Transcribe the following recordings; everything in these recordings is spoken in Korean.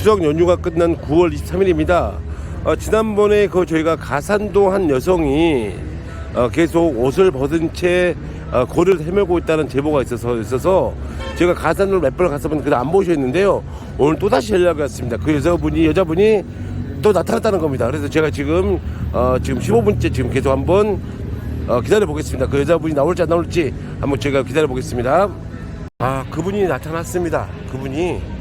추석 연휴가 끝난 9월 23일입니다. 어, 지난번에 그 저희가 가산동 한 여성이 어, 계속 옷을 벗은 채 어, 거리를 헤매고 있다는 제보가 있어서 있어서 제가 가산을 몇 번을 갔었는데 그때 안 보셨는데요. 오늘 또 다시 연락이 왔습니다. 그 여자분이 여자분이 또 나타났다는 겁니다. 그래서 제가 지금 어, 지금 15분째 지금 계속 한번 어, 기다려 보겠습니다. 그 여자분이 나올지 안 나올지 한번 제가 기다려 보겠습니다. 아 그분이 나타났습니다. 그분이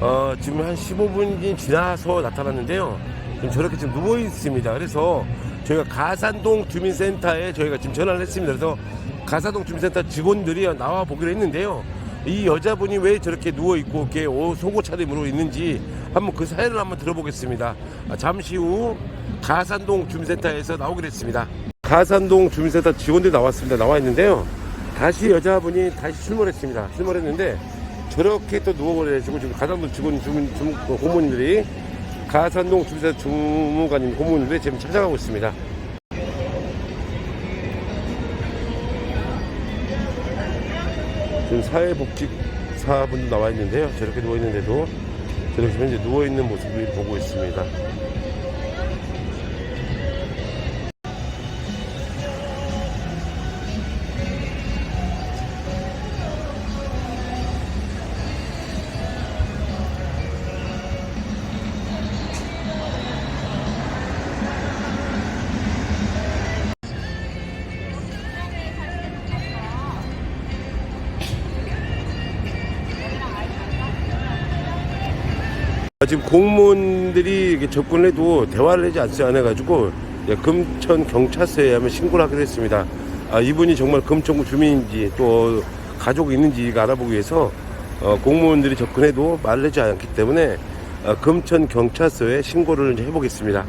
어, 지금 한 15분이 지나서 나타났는데요. 지금 저렇게 지금 누워 있습니다. 그래서 저희가 가산동 주민센터에 저희가 지금 전화를 했습니다. 그래서 가산동 주민센터 직원들이 나와 보기로 했는데요. 이 여자분이 왜 저렇게 누워 있고 이렇게 옷 속옷 차림으로 있는지 한번 그 사연을 한번 들어보겠습니다. 아, 잠시 후 가산동 주민센터에서 나오기로 했습니다. 가산동 주민센터 직원들이 나왔습니다. 나와 있는데요. 다시 여자분이 다시 출몰했습니다. 출몰했는데 저렇게 또 누워버려가지고 지금 가산동 직원 주민 주 고모님들이 가산동 주민센터 주무관님 고모님들이 지금 찾아가고 있습니다. 지금 사회복지사분도 나와 있는데요. 저렇게 누워 있는데도 저렇게 현재 누워 있는 모습을 보고 있습니다. 지금 공무원들이 이렇게 접근을 해도 대화를 하지 않지 않아가지고 예, 금천 경찰서에 한번 신고를 하기로 했습니다. 아, 이분이 정말 금천구 주민인지 또 가족이 있는지가 알아보기 위해서 어, 공무원들이 접근해도 말을 하지 않기 때문에 어, 금천 경찰서에 신고를 해보겠습니다.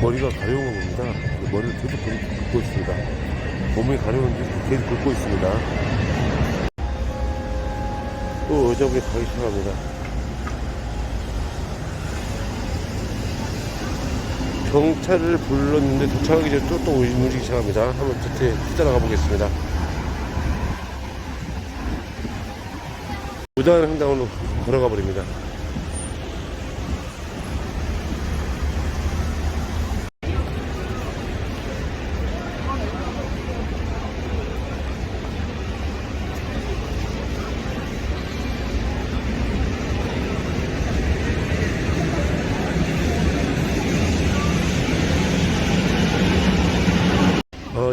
머리가 가려운 겁니다. 머리를 계속 긁- 긁고 있습니다. 몸이 가려운지 계속 긁고 있습니다. 또 여자분이 가기 시작합니다. 경찰을 불렀는데 도착하기 전에 또, 또 움직이기 시작합니다. 한번 뒤에 뛰어나가 보겠습니다. 무단 횡단으로 걸어가 버립니다.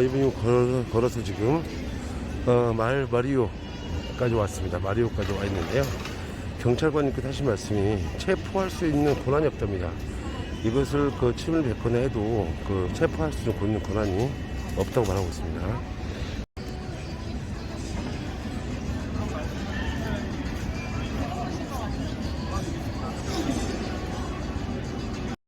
이분이 걸어, 걸어서 지금 어, 말 마리오까지 왔습니다. 마리오까지 와 있는데요. 경찰관님께서 하신 말씀이 체포할 수 있는 권한이 없답니다. 이것을 그 침을 뱉거나 해도 그 체포할 수 있는 권한이 없다고 말하고 있습니다.